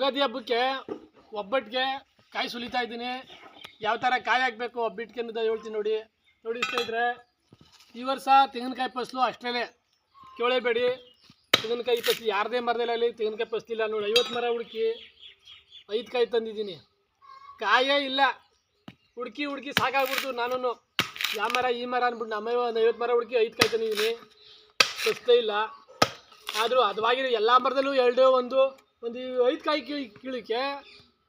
ಯುಗಾದಿ ಹಬ್ಬಕ್ಕೆ ಒಬ್ಬಟ್ಟಿಗೆ ಕಾಯಿ ಸುಲಿತಾ ಇದ್ದೀನಿ. ಯಾವ ಥರ ಕಾಯಿ ಹಾಕಬೇಕು, ಒಬ್ಬಟ್ಟಿಗೆ ಅನ್ನೋದು ಹೇಳ್ತೀನಿ ನೋಡಿ. ನೋಡಿ ಸ್ನೇಹಿತರೆ, ಈ ವರ್ಷ ತೆಂಗಿನಕಾಯಿ ಫಸ್ಲು ಅಷ್ಟೇ ಕೇಳೇಬೇಡಿ ತೆಂಗಿನಕಾಯಿ ಫಸ್ಲು ಯಾರದೇ ಮರದಲ್ಲಾಗಲಿ ತೆಂಗಿನಕಾಯಿ ಫಸ್ಲಿಲ್ಲ ನೋಡಿ. ಐವತ್ತು ಮರ ಹುಡುಕಿ ಐದು ಕಾಯಿ ತಂದಿದ್ದೀನಿ. ಕಾಯೇ ಇಲ್ಲ. ಹುಡುಕಿ ಹುಡುಕಿ ಸಾಕಾಗ್ಬಿಡ್ತು ನಾನು ಯಾವ ಮರ, ಈ ಮರ ಅಂದ್ಬಿಟ್ಟು ನಮ್ಮ ಒಂದು ಐವತ್ತು ಮರ ಹುಡುಕಿ ಐದು ಕಾಯಿ ತಂದಿದ್ದೀನಿ. ಫಸಲೇ ಇಲ್ಲ. ಆದರೂ ಅದವಾಗಿರೋ ಎಲ್ಲ ಮರದಲ್ಲೂ ಎರಡು, ಒಂದು ಒಂದು ಐದು ಕಾಯಿ ಕೀಳಿ ಕೀಳಿಕೆ,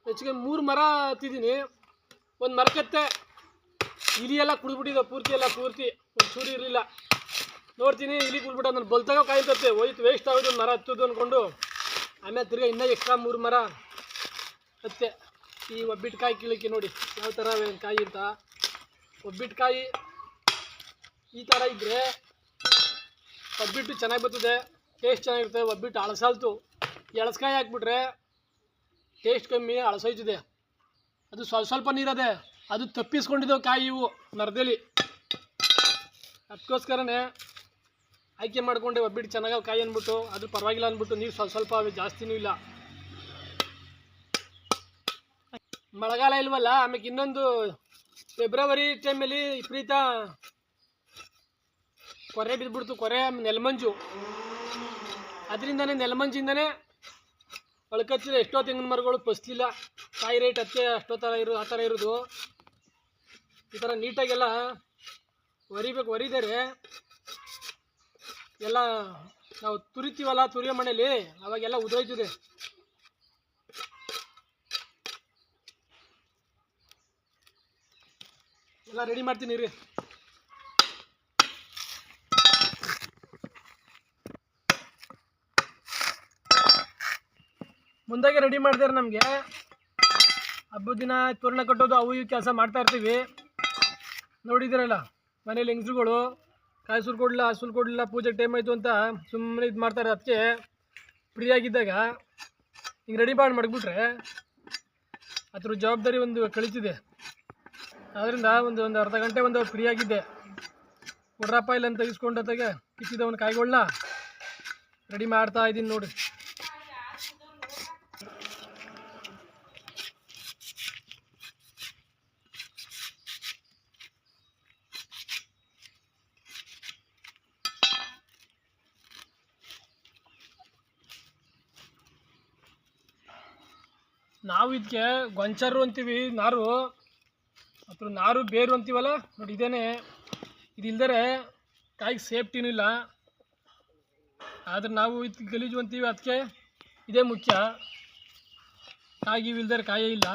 ಹೆಚ್ಚಿಗೆ ಮೂರು ಮರ ಹತ್ತಿದ್ದೀನಿ. ಒಂದು ಮರಕತ್ತೆ. ಇಲಿ ಎಲ್ಲ ಕುಡಿದ್ಬಿಟ್ಟಿದೆ, ಪೂರ್ತಿ ಎಲ್ಲ ಪೂರ್ತಿ. ಒಂದು ಚೂರು ಇರಲಿಲ್ಲ. ನೋಡ್ತೀನಿ, ಇಲಿ ಕುಡ್ಬಿಟ್ಟು ನಾನು ಬಲ್ತಾಗ ಕಾಯಿ ತತ್ತೆ. ಹೋಯ್ತು ವೇಸ್ಟ್ ಆಗೋದು ಒಂದು ಮರ ಹತ್ತೋದು ಅಂದ್ಕೊಂಡು ಆಮೇಲೆ ತಿರ್ಗಿ ಇನ್ನೂ ಎಕ್ಸ್ಟ್ರಾ ಮೂರು ಮರ ಹತ್ತೆ. ಈ ಒಬ್ಬಿಟ್ಟು ಕಾಯಿ ಕೀಳಕ್ಕೆ ನೋಡಿ, ಯಾವ ಥರ ಕಾಯಿ ಅಂತ. ಒಬ್ಬಿಟ್ಟು ಕಾಯಿ ಈ ಥರ ಇದ್ದರೆ ಒಬ್ಬಿಟ್ಟು ಚೆನ್ನಾಗಿ ಬರ್ತದೆ ಟೇಸ್ಟ್ ಚೆನ್ನಾಗಿರ್ತದೆ ಒಬ್ಬಿಟ್ಟು ಅಳಸಾಲ್ತು. ಎಳಸ್ಕಾಯಿ ಹಾಕ್ಬಿಟ್ರೆ ಟೇಸ್ಟ್ ಕಮ್ಮಿ ಅಳಸೋಯ್ತಿದೆ ಅದು ಸ್ವಲ್ಪ ಸ್ವಲ್ಪ ನೀರದೆ ಅದು. ತಪ್ಪಿಸ್ಕೊಂಡಿದ್ದಾವೆ ಕಾಯಿ ಇವು ನರದಲ್ಲಿ ಅದಕ್ಕೋಸ್ಕರನೇ ಆಯ್ಕೆ ಮಾಡ್ಕೊಂಡೆ, ಒಬ್ಬಿಟ್ಟು ಚೆನ್ನಾಗಿ ಕಾಯಿ ಅಂದ್ಬಿಟ್ಟು. ಅದು ಪರವಾಗಿಲ್ಲ ಅಂದ್ಬಿಟ್ಟು, ನೀರು ಸ್ವಲ್ಪ ಸ್ವಲ್ಪ ಜಾಸ್ತಿನೂ ಇಲ್ಲ. ಮಳೆಗಾಲ ಇಲ್ವಲ್ಲ ಆಮೇಲೆ ಇನ್ನೊಂದು ಫೆಬ್ರವರಿ ಟೈಮಲ್ಲಿ ವಿಪರೀತ ಕೊರೆ ಬಿದ್ದುಬಿಡ್ತು ಕೊರೆ ನೆಲಮಂಜು. ಅದರಿಂದನೇ ನೆಲಮಂಜಿಂದನೇ ಒಳಕಚ್ಚಿದ ಎಷ್ಟೋ ತೆಂಗಿನ ಮರಗಳು ಫಸ್ಲಿಲ್ಲ ಕಾಯಿ ರೇಟ್ ಹತ್ತೆ ಅಷ್ಟೋ ಥರ ಇರೋ ಆ ಥರ ಇರೋದು. ಈ ಥರ ನೀಟಾಗೆಲ್ಲ ಒರಿಬೇಕು, ಒರಿದರೆ ಎಲ್ಲ ನಾವು ತುರಿತೀವಲ್ಲ, ತುರಿಯೋ ಮನೇಲಿ ಅವಾಗೆಲ್ಲ ಉದಯ್ತದೆ ಎಲ್ಲ ರೆಡಿ ಮಾಡ್ತೀನಿ ರೀ ಮುಂದಾಗೆ ರೆಡಿ ಮಾಡ್ತಾರೆ ನಮಗೆ. ಹಬ್ಬದ ದಿನ ತೋರಣ ಕಟ್ಟೋದು, ಅವು ಇವು ಕೆಲಸ ಮಾಡ್ತಾ ಇರ್ತೀವಿ. ನೋಡಿದ್ದೀರಲ್ಲ, ಮನೇಲಿ ಹೆಂಗಸ್ರುಗಳು, ಕಾಯಿ ಸುರು ಕೊಡಲಿಲ್ಲ ಹಸುಲು ಕೊಡಲಿಲ್ಲ ಪೂಜೆ ಟೈಮ್ ಆಯಿತು ಅಂತ ಸುಮ್ಮನೆ ಇದು ಮಾಡ್ತಾರೆ ಅದಕ್ಕೆ ಫ್ರೀಯಾಗಿದ್ದಾಗ ಹಿಂಗೆ ರೆಡಿ ಮಾಡಿ ಮಡಗ್ಬಿಟ್ರೆ ಅದ್ರ ಜವಾಬ್ದಾರಿ ಒಂದು ಕಳೀತಿದೆ. ಆದ್ದರಿಂದ ಒಂದು ಒಂದು ಅರ್ಧ ಗಂಟೆ ಒಂದು ಫ್ರೀ ಆಗಿದ್ದೆ. ಕೊಡ್ರಪ್ಪ ಇಲ್ಲ ಅಂತ ತೆಗಿಸ್ಕೊಂಡತ್ತಾಗೆ ಕಿತ್ತಿದ ಒಂದು ಕಾಯಿಗಳನ್ನ ರೆಡಿ ಮಾಡ್ತಾ ಇದ್ದೀನಿ ನೋಡಿ. ನಾವು ಇದಕ್ಕೆ ಗೊಂಚರು ಅಂತೀವಿ, ನಾರು. ಅಥವಾ ನಾರು ಬೇರು ಅಂತೀವಲ್ಲ, ನೋಡಿ ಇದೇನೆ. ಇದಿಲ್ದರೆ ಕಾಯಿಗೆ ಸೇಫ್ಟಿನೂ ಇಲ್ಲ. ಆದರೆ ನಾವು ಇದು ಗಲೀಜು ಅಂತೀವಿ ಅದಕ್ಕೆ ಇದೇ ಮುಖ್ಯ. ಕಾಯಿ ಇಲ್ದರೆ ಕಾಯೇ ಇಲ್ಲ.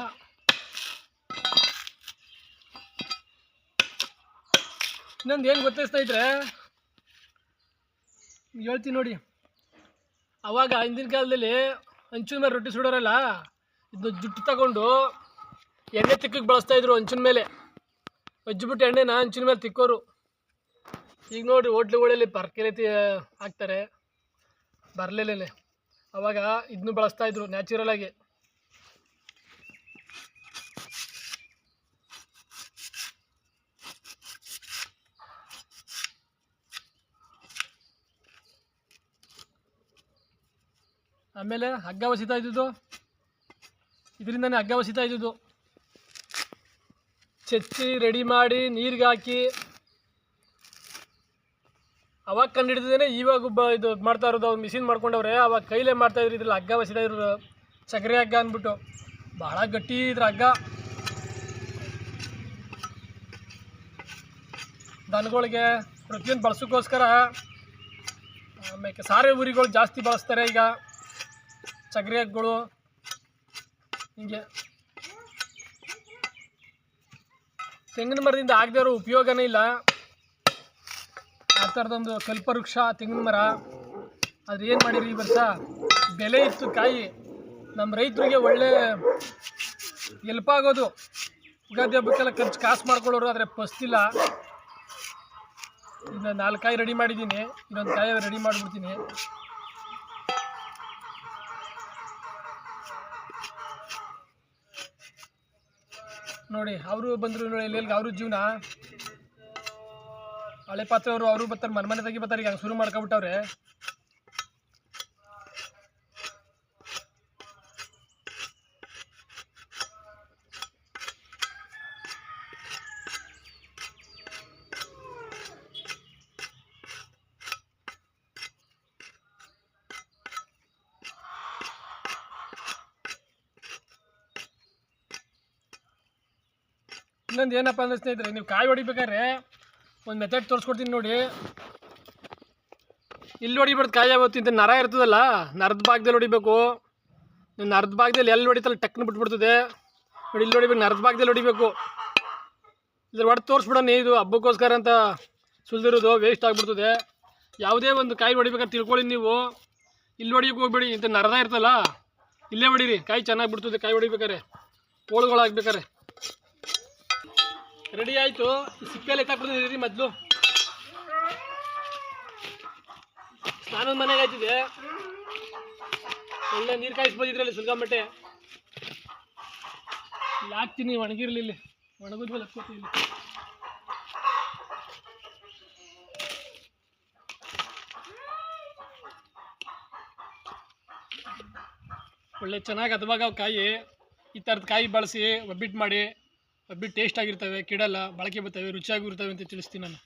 ಇನ್ನೊಂದು ಏನು ಗೊತ್ತಿಸ್ತಾ ಇದ್ರೆ, ಹೇಳ್ತೀನಿ ನೋಡಿ. ಅವಾಗ ಹಿಂದಿನ ಕಾಲದಲ್ಲಿ ಹಂಚಿನ ಮೇಲೆ ರೊಟ್ಟಿ ಸುಡೋರಲ್ಲ ಇದು ಜುಟ್ಟು ತಗೊಂಡು ಎಣ್ಣೆ ತಿಕ್ಕಕ್ಕೆ ಬಳಸ್ತಾ ಇದ್ರು ಹಂಚಿನ ಮೇಲೆ. ಒಜ್ಜಿಬಿಟ್ಟು ಎಣ್ಣೆನ ಹಂಚಿನ ಮೇಲೆ ತಿಕ್ಕೋರು. ಈಗ ನೋಡಿ ಹೋಟ್ಲುಗಳಲ್ಲಿ ಪರ್ಕೆ ರೀತಿ ಹಾಕ್ತಾರೆ. ಬರಲಿಲ್ಲೇ ಅವಾಗ ಇದನ್ನು ಬಳಸ್ತಾ ಇದ್ರು ನ್ಯಾಚುರಲ್ ಆಗಿ. ಆಮೇಲೆ ಹಗ್ಗ ವಸಿತಾ ಇದ್ದಿದ್ದು. ಇದರಿಂದನೇ ಹಗ್ಗ ಬಸಿತಾ ಇದ್ದಿದ್ದು. ಚಚ್ಚಿ ರೆಡಿ ಮಾಡಿ ನೀರಿಗೆ ಹಾಕಿ. ಅವಾಗ ಕಂಡು ಇವಾಗ ಒಬ್ಬ ಇದು ಮಾಡ್ತಾ ಇರೋದು ಅವ್ರು ಮಿಷಿನ್ ಮಾಡ್ಕೊಂಡವ್ರೆ, ಅವಾಗ ಕೈಲೇ ಮಾಡ್ತಾ ಇದ್ರು, ಇದ್ರಲ್ಲಿ ಹಗ್ಗ ಬಸಿತಾ ಇದ್ರು ಸಕ್ಕರೆ ಹಗ್ಗ ಅಂದ್ಬಿಟ್ಟು. ಭಾಳ ಗಟ್ಟಿ ಇದ್ರ ಹಗ್ಗ. ದನಗಳಿಗೆ ಪ್ರತಿಯೊಂದು ಬಳಸೋಕ್ಕೋಸ್ಕರ ಆಮೇಲೆ ಸಾರೆ ಊರಿಗಳು ಜಾಸ್ತಿ ಬಳಸ್ತಾರೆ ಈಗ. ಸಗರೆ ಹಗ್ಗಳು ಹಿಂಗೆ. ತೆಂಗಿನ ಮರದಿಂದ ಆಗದೇ ಇರೋ ಉಪಯೋಗನೇ ಇಲ್ಲ. ಆ ಥರದೊಂದು ಕಲ್ಪವೃಕ್ಷ, ತೆಂಗಿನ ಮರ. ಆದ್ರೆ ಏನು ಮಾಡಿರಿ ಈ ವರ್ಷ? ಬೆಲೆ ಇತ್ತು ಕಾಯಿ. ನಮ್ಮ ರೈತರಿಗೆ ಒಳ್ಳೆ ಎಲ್ಪ್ ಆಗೋದು. ಯುಗಾದಿ ಹಬ್ಬಕ್ಕೆಲ್ಲ ಖರ್ಚು ಕಾಸು ಮಾಡ್ಕೊಳ್ಳೋರು ಆದರೆ ಪಸ್ತಿಲ್ಲ. ಇನ್ನು ನಾಲ್ಕು ಕಾಯಿ ರೆಡಿ ಮಾಡಿದ್ದೀನಿ. ಇನ್ನೊಂದು ಕಾಯಿ ರೆಡಿ ಮಾಡಿಬಿಡ್ತೀನಿ. ನೋಡಿ, ಅವರು ಬಂದರು ನೋಡಿ ಎಲ್ಲಿ ಅವರು ಜೀವನ? ಹಳೆ ಪಾತ್ರ ಅವರು ಬರ್ತಾರೆ ಮನೆ ಮನೆ ತೆಗಿ ಬರ್ತಾರೆ, ಈಗ ಶುರು ಮಾಡ್ಕೊಬಿಟ್ಟವ್ರೆ. ಇನ್ನೊಂದು ಏನಪ್ಪ ಅಂದ್ರೆ ಸ್ನೇಹಿತರೆ, ನೀವು ಕಾಯಿ ಹೊಡಿಬೇಕಾದ್ರೆ ಒಂದು ಮೆಥಡ್ ತೋರಿಸ್ಕೊಡ್ತೀನಿ ನೋಡಿ. ಇಲ್ಲಿ ಹೊಡಿಬಾರ್ದು ಕಾಯಿ ಯಾವತ್ತು ಇಂಥ ನರ ಇರ್ತದಲ್ಲ, ನರದ ಭಾಗದಲ್ಲಿ ಹೊಡಿಬೇಕು. ನೀವು ನರದ ಭಾಗದಲ್ಲಿ ಎಲ್ಲಿ ಹೊಡಿತಲ್ಲ ಟಕ್ನ ಬಿಟ್ಬಿಡ್ತದೆ. ನೋಡಿ, ಇಲ್ಲಿ ಹೊಡಿಬೇಕು, ನರದ ಭಾಗದಲ್ಲಿ ಹೊಡಿಬೇಕು. ಇದ್ರ ಹೊಡೆದು ತೋರಿಸ್ಬಿಡೋಣ, ಇದು ಹಬ್ಬಕ್ಕೋಸ್ಕರ ಅಂತ ಸುಲಿದಿರೋದು ವೇಸ್ಟ್ ಆಗಿಬಿಡ್ತದೆ. ಯಾವುದೇ ಒಂದು ಕಾಯಿ ಹೊಡಿಬೇಕಂತ ತಿಳ್ಕೊಳ್ಳಿ ನೀವು. ಇಲ್ಲಿ ಹೊಡಿಯೋಕೆ ಹೋಗ್ಬೇಡಿ ಇಂಥ ನರದ ಇರ್ತಲ್ಲ ಇಲ್ಲೇ ಹೊಡೀರಿ. ಕಾಯಿ ಚೆನ್ನಾಗಿ ಬಿಡ್ತದೆ, ಕಾಯಿ ಹೊಡಿಬೇಕಾರೆ ಹೋಳುಗಳಾಗ್ಬೇಕಾರೆ ರೆಡಿ ಆಯಿತು. ಸಿಕ್ಕಲ್ಲಿ ಎತ್ತಾಕ್ಬಿಡ್ತೀನಿ ಮೊದಲು. ಸ್ನಾನದ ಮನೆಗೆ ಆಯ್ತಿದೆ. ಒಳ್ಳೆ ನೀರು ಕಾಯಿಸ್ಬೋದಿದ್ರಲ್ಲಿ ಸುಲ್ಗಂಬಟ್ಟೆ. ಇಲ್ಲಿ ಹಾಕ್ತೀನಿ ಒಣಗಿರ್ಲಿಲ್ಲ ಒಣಗಿದ್ಮೇಲೆ ಹಾಕ್ಕೋತೀನಿ ಇಲ್ಲಿ. ಒಳ್ಳೆ ಚೆನ್ನಾಗಿ ಹದವಾಗ ಕಾಯಿ. ಈ ಥರದ ಕಾಯಿ ಬಳಸಿ ಒಬ್ಬಿಟ್ಟು ಮಾಡಿ. ಒಬ್ಬಿಟ್ಟು ಟೇಸ್ಟ್ ಆಗಿರ್ತವೆ ಕೆಡಲ್ಲ ಬಾಳಿಕೆ ಬರ್ತವೆ ರುಚಿಯಾಗಿರ್ತವೆ ಅಂತ ತಿಳಿಸ್ತೀನಿ ನಾನು.